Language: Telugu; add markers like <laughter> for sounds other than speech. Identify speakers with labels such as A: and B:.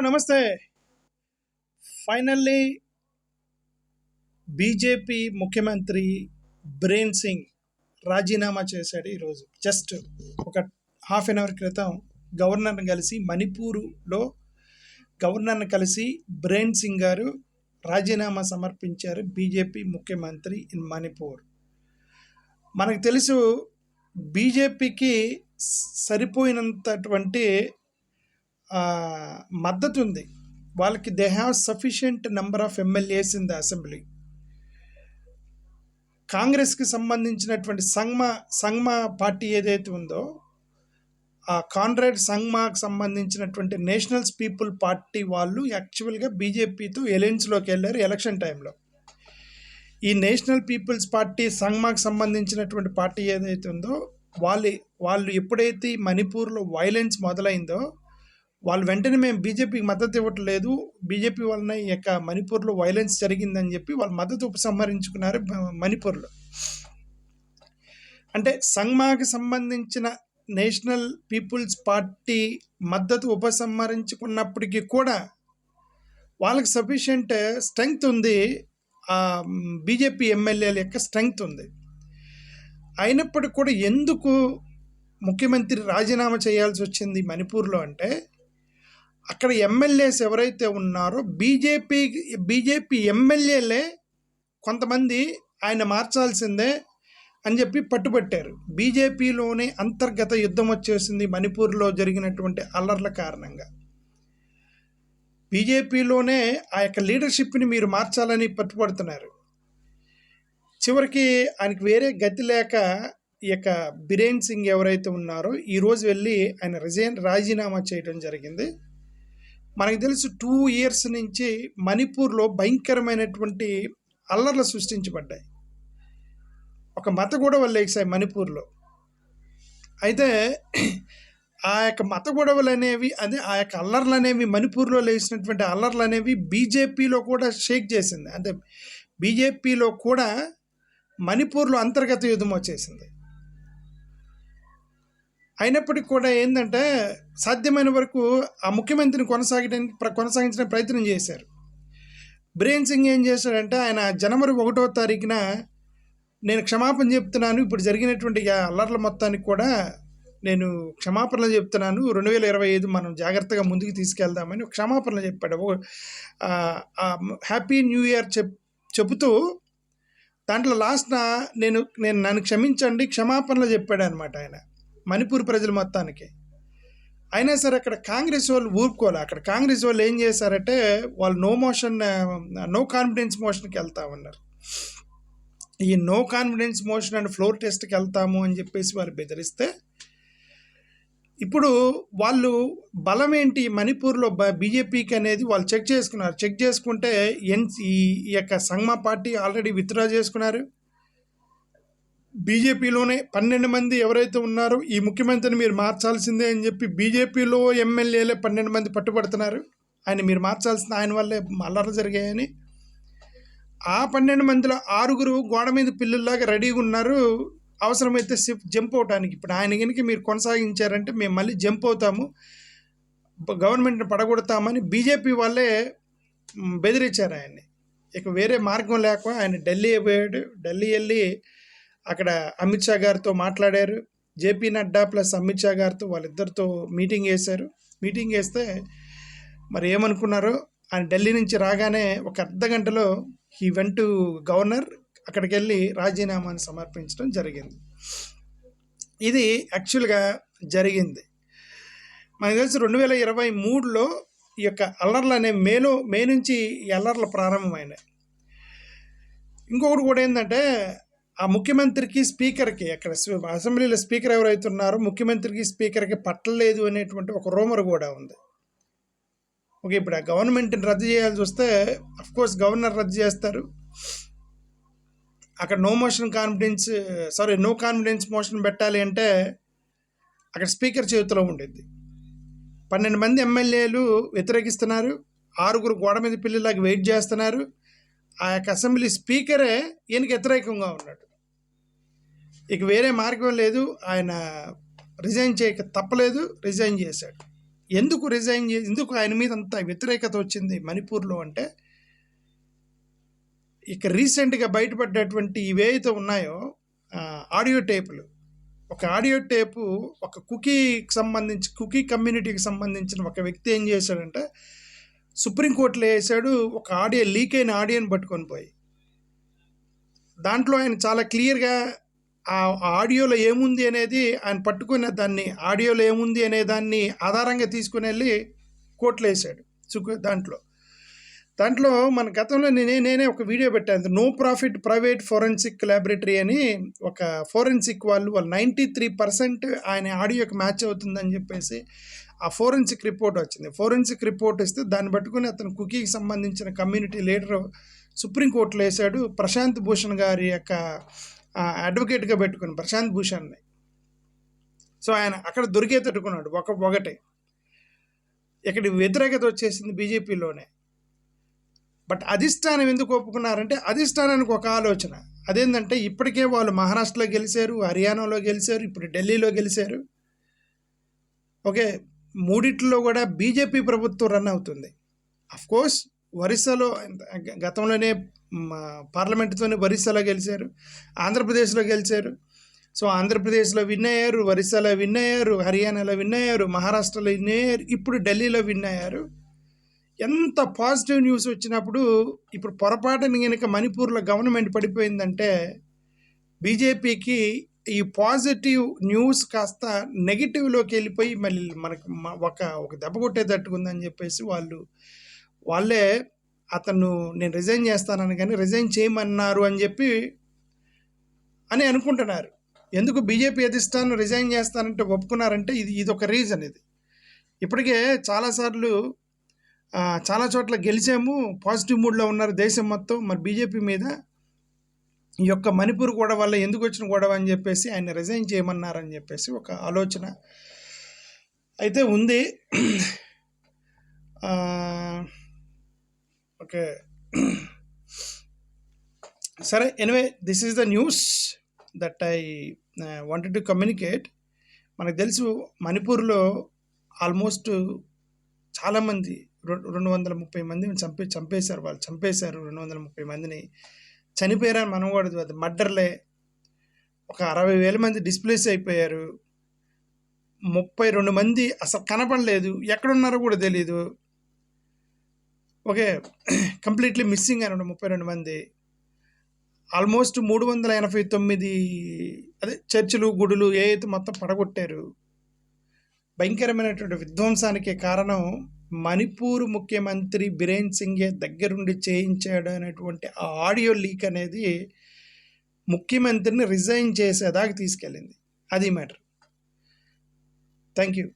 A: నమస్తే. ఫైనల్లీ బీజేపీ ముఖ్యమంత్రి బ్రెయిన్ సింగ్ రాజీనామా చేశాడు ఈరోజు. జస్ట్ ఒక హాఫ్ అన్ అవర్ క్రితం గవర్నర్ని కలిసి మణిపూరులో గవర్నర్ని కలిసి బ్రెయిన్ సింగ్ గారు రాజీనామా సమర్పించారు బీజేపీ ముఖ్యమంత్రి ఇన్ మణిపూర్. మనకు తెలుసు బీజేపీకి సరిపోయినంతటువంటి మద్దతు ఉంది వాళ్ళకి they have sufficient number of MLAs in the assembly కాంగ్రెస్కి సంబంధించినటువంటి సంగ్మా సంగ్మా పార్టీ ఏదైతే ఉందో ఆ కాన్రాడ్ సంగ్మాకు సంబంధించినటువంటి నేషనల్స్ పీపుల్ పార్టీ వాళ్ళు యాక్చువల్గా బీజేపీతో ఎలయన్స్లోకి వెళ్ళారు ఎలక్షన్ టైంలో. ఈ నేషనల్ పీపుల్స్ పార్టీ సంగ్మాకు సంబంధించినటువంటి పార్టీ ఏదైతే ఉందో వాళ్ళు వాళ్ళు ఎప్పుడైతే మణిపూర్లో వైలెన్స్ మొదలైందో వాళ్ళు వెంటనే మేము బీజేపీకి మద్దతు ఇవ్వట్లేదు. బీజేపీ వలన ఈ యొక్క మణిపూర్లో వైలెన్స్ జరిగిందని చెప్పి వాళ్ళు మద్దతు ఉపసంహరించుకున్నారు మణిపూర్లో. అంటే సంగ్మాకి సంబంధించిన నేషనల్ పీపుల్స్ పార్టీ మద్దతు ఉపసంహరించుకున్నప్పటికీ కూడా వాళ్ళకి సఫిషియంట్ స్ట్రెంగ్త్ ఉంది. ఆ బీజేపీ ఎమ్మెల్యేల యొక్క స్ట్రెంగ్త్ ఉంది. అయినప్పటికీ కూడా ఎందుకు ముఖ్యమంత్రి రాజీనామా చేయాల్సి వచ్చింది మణిపూర్లో అంటే అక్కడ ఎమ్మెల్యేస్ ఎవరైతే ఉన్నారో బీజేపీ బీజేపీ ఎమ్మెల్యేలే కొంతమంది ఆయన మార్చాల్సిందే అని చెప్పి పట్టుబట్టారు. బీజేపీలోనే అంతర్గత యుద్ధం వచ్చేసింది మణిపూర్లో జరిగినటువంటి అల్లర్ల కారణంగా. బీజేపీలోనే ఆ యొక్క లీడర్షిప్ని మీరు మార్చాలని పట్టుబడుతున్నారు. చివరికి ఆయనకి వేరే గతి లేక ఈ యొక్క బిరేన్ సింగ్ ఎవరైతే ఉన్నారో ఈరోజు వెళ్ళి ఆయన రిజైన్ రాజీనామా చేయడం జరిగింది. మనకు తెలుసు టూ ఇయర్స్ నుంచి మణిపూర్లో భయంకరమైనటువంటి అల్లర్లు సృష్టించబడ్డాయి. ఒక మత గొడవలు లేచాయి మణిపూర్లో. అయితే ఆ యొక్క మత గొడవలు అనేవి అదే ఆ యొక్క అల్లర్లు అనేవి మణిపూర్లో లేచినటువంటి అల్లర్లు అనేవి బీజేపీలో కూడా షేక్ చేసింది. అంటే బీజేపీలో కూడా మణిపూర్లో అంతర్గత యుద్ధం వచ్చేసింది. అయినప్పటికీ కూడా ఏంటంటే సాధ్యమైన వరకు ఆ ముఖ్యమంత్రిని కొనసాగడానికి ప్ర- కొనసాగించిన ప్రయత్నం చేశారు. బ్రెయిన్ సింగ్ ఏం చేశాడంటే ఆయన జనవరి ఒకటో తారీఖున నేను క్షమాపణ చెప్తున్నాను ఇప్పుడు జరిగినటువంటి అల్లర్ల మొత్తానికి కూడా నేను క్షమాపణలు చెప్తున్నాను రెండు వేల ఇరవై ఐదు మనం జాగ్రత్తగా ముందుకు తీసుకెళ్దామని క్షమాపణలు చెప్పాడు. ఓ- హ్యాపీ న్యూ ఇయర్ చెప్ చెబుతూ దాంట్లో లాస్ట్న నేను నేను నన్ను క్షమించండి క్షమాపణలు చెప్పాడు అనమాట ఆయన. మణిపూర్ ప్రజల మొత్తానికి. అయినా సరే అక్కడ కాంగ్రెస్ వాళ్ళు ఊరుకోవాలి అక్కడ కాంగ్రెస్ వాళ్ళు ఏం చేశారంటే వాళ్ళు నో మోషన్ నో కాన్ఫిడెన్స్ మోషన్కి వెళ్తా ఉన్నారు. ఈ no confidence motion and floor టెస్ట్కి వెళ్తాము అని చెప్పేసి వాళ్ళు బెదిరిస్తే ఇప్పుడు వాళ్ళు బలం ఏంటి? మణిపూర్లో బ బీజేపీకి అనేది వాళ్ళు చెక్ చేసుకున్నారు. చెక్ చేసుకుంటే ఎన్ ఈ యొక్క సంగ్మా పార్టీ ఆల్రెడీ విత్డ్రా చేసుకున్నారు. బీజేపీలోనే పన్నెండు మంది ఎవరైతే ఉన్నారో ఈ ముఖ్యమంత్రిని మీరు మార్చాల్సిందే అని చెప్పి బీజేపీలో ఎమ్మెల్యేలే పన్నెండు మంది పట్టుబడుతున్నారు. ఆయన మీరు మార్చాల్సిన ఆయన వల్లే అల్లర్లు జరిగాయని. ఆ పన్నెండు మందిలో ఆరుగురు గోడ మీద పిల్లల్లాగా రెడీగా ఉన్నారు. అవసరమైతే జంప్ అవడానికి ఇప్పుడు ఆయన కనుక మీరు కొనసాగించారంటే మేము మళ్ళీ జంప్ అవుతాము. గవర్నమెంట్ని పడగొడతామని బీజేపీ వాళ్ళే బెదిరించారు ఆయన్ని. ఇక వేరే మార్గం లేక ఆయన ఢిల్లీ పోయాడు. ఢిల్లీ వెళ్ళి అక్కడ అమిత్ షా గారితో మాట్లాడారు. జేపీ నడ్డా ప్లస్ అమిత్ షా గారితో వాళ్ళిద్దరితో మీటింగ్ వేశారు మీటింగ్ వేస్తే మరి ఏమనుకున్నారో ఆయన ఢిల్లీ నుంచి రాగానే ఒక అర్ధ గంటలో ఈ వెంట గవర్నర్ అక్కడికి వెళ్ళి రాజీనామాని సమర్పించడం జరిగింది. ఇది యాక్చువల్గా జరిగింది. మనకు తెలిసి రెండు వేల ఇరవై మూడులో ఈ యొక్క అల్లర్లు అనే మేలో మే నుంచి ఈ అల్లర్లు ప్రారంభమైనాయి. ఇంకొకటి కూడా ఏంటంటే ఆ ముఖ్యమంత్రికి స్పీకర్కి అక్కడ అసెంబ్లీలో స్పీకర్ ఎవరైతే ఉన్నారో ముఖ్యమంత్రికి స్పీకర్కి పట్టలేదు అనేటువంటి ఒక రూమర్ కూడా ఉంది. ఓకే ఇప్పుడు ఆ గవర్నమెంట్ని రద్దు చేయాల్సి వస్తే కోర్స్ గవర్నర్ రద్దు చేస్తారు. అక్కడ no motion confidence sorry no confidence motion పెట్టాలి అంటే అక్కడ స్పీకర్ చేతిలో ఉండేది పన్నెండు మంది ఎమ్మెల్యేలు వ్యతిరేకిస్తున్నారు. ఆరుగురు గోడ మీద పిల్లలాగా వెయిట్ చేస్తున్నారు. ఆ యొక్క అసెంబ్లీ స్పీకరే ఈయనకి వ్యతిరేకంగా ఉన్నాడు. ఇక వేరే మార్గం లేదు. ఆయన రిజైన్ చేయక తప్పలేదు. రిజైన్ చేశాడు. ఎందుకు రిజైన్ చే ఎందుకు ఆయన మీద అంత వ్యతిరేకత వచ్చింది మణిపూర్లో అంటే ఇక రీసెంట్గా బయటపడ్డటువంటి ఇవేవైతే ఉన్నాయో ఆడియో టేపులు ఒక ఆడియో టేపు ఒక కుకీకి సంబంధించి కుకీ కమ్యూనిటీకి సంబంధించిన ఒక వ్యక్తి ఏం చేశాడంటే సుప్రీంకోర్టులో వేసాడు ఒక ఆడియో లీక్ అయిన ఆడియోని పట్టుకొని పోయి. దాంట్లో ఆయన చాలా క్లియర్గా ఆ ఆడియోలో ఏముంది అనేది ఆయన పట్టుకున్న దాన్ని ఆడియోలో ఏముంది అనే దాన్ని ఆధారంగా తీసుకుని వెళ్ళి కోట్లు వేసాడు సుకు దాంట్లో. దాంట్లో మన గతంలో నేనే నేనే ఒక వీడియో పెట్టాను. No profit private forensic laboratory అని ఒక ఫోరెన్సిక్ వాళ్ళు వాళ్ళు నైంటీ త్రీ పర్సెంట్ ఆయన ఆడియోకి మ్యాచ్ అవుతుందని చెప్పేసి ఆ ఫోరెన్సిక్ రిపోర్ట్ వచ్చింది. ఫోరెన్సిక్ రిపోర్ట్ ఇస్తే దాన్ని పట్టుకుని అతను కుకీకి సంబంధించిన కమ్యూనిటీ లీడర్ సుప్రీంకోర్టులో వేశాడు. ప్రశాంత్ భూషణ్ గారి యొక్క అడ్వకేట్గా పెట్టుకుని ప్రశాంత్ భూషణ్ని. సో ఆయన అక్కడ దొరికేటట్టుకున్నాడు ఒక ఒకటే. ఇక్కడ వ్యతిరేకత వచ్చేసింది బీజేపీలోనే. బట్ అధిష్టానం ఎందుకు ఒప్పుకున్నారంటే అధిష్టానానికి ఒక ఆలోచన. అదేంటంటే ఇప్పటికే వాళ్ళు మహారాష్ట్రలో గెలిచారు హర్యానాలో గెలిచారు ఇప్పుడు ఢిల్లీలో గెలిచారు. ఓకే మూడిట్లో కూడా బీజేపీ ప్రభుత్వం రన్ అవుతుంది. అఫ్ కోర్స్ ఒరిస్సాలో గతంలోనే పార్లమెంటుతోనే ఒరిస్సాలో గెలిచారు ఆంధ్రప్రదేశ్లో గెలిచారు. సో ఆంధ్రప్రదేశ్లో విన్ అయ్యారు ఒరిస్సాలో విన్ అయ్యారు హర్యానాలో విన్ అయ్యారు మహారాష్ట్రలో విన్ అయ్యారు ఇప్పుడు ఢిల్లీలో విన్ అయ్యారు. ఎంత పాజిటివ్ న్యూస్ వచ్చినప్పుడు ఇప్పుడు పొరపాటున కనుక మణిపూర్లో గవర్నమెంట్ పడిపోయిందంటే బీజేపీకి ఈ పాజిటివ్ న్యూస్ కాస్త నెగిటివ్లోకి వెళ్ళిపోయి మళ్ళీ మనకు ఒక ఒక దెబ్బ కొట్టేటట్టుకుందని చెప్పేసి వాళ్ళు వాళ్ళే అతను నేను రిజైన్ చేస్తానని కానీ రిజైన్ చేయమన్నారు అని చెప్పి అని అనుకుంటున్నారు. ఎందుకు బీజేపీ అధిష్టానం రిజైన్ చేస్తానంటే ఒప్పుకున్నారంటే ఇది ఇది ఒక రీజన్ ఇది. ఇప్పటికే చాలాసార్లు చాలా చోట్ల గెలిచాము పాజిటివ్ మూడ్లో ఉన్నారు దేశం మొత్తం. మరి బీజేపీ మీద ఈ యొక్క మణిపూర్ గొడవ వల్ల ఎందుకు వచ్చిన గొడవ అని చెప్పేసి ఆయన రిజైన్ చేయమన్నారని చెప్పేసి ఒక ఆలోచన అయితే ఉంది. ఓకే. సరే anyway this is the news that I wanted to communicate మనకు తెలుసు మణిపూర్లో ఆల్మోస్ట్ చాలామంది రెండు వందల ముప్పై మందిని చంపే చంపేశారు వాళ్ళు చంపేశారు రెండు వందల ముప్పై మందిని. చనిపోయారని మనం కూడా అది మర్డర్లే. ఒక అరవై వేల మంది డిస్ప్లేస్ అయిపోయారు. ముప్పై రెండు మంది అసలు కనపడలేదు. ఎక్కడున్నారో కూడా తెలియదు ఓకే <clears throat> కంప్లీట్లీ మిస్సింగ్ అనమాట ముప్పై రెండు మంది. ఆల్మోస్ట్ మూడు వందల ఎనభై తొమ్మిది అదే చర్చిలు గుడులు ఏ అయితే మొత్తం పడగొట్టారు భయంకరమైనటువంటి విధ్వంసానికి కారణం మణిపూర్ ముఖ్యమంత్రి బిరేన్ సింగే దగ్గరుండి చేయించాడు అనేటువంటి ఆ ఆడియో లీక్ అనేది ముఖ్యమంత్రిని రిజైన్ చేసేదాకా తీసుకెళ్ళింది. అది మ్యాటర్. Thank you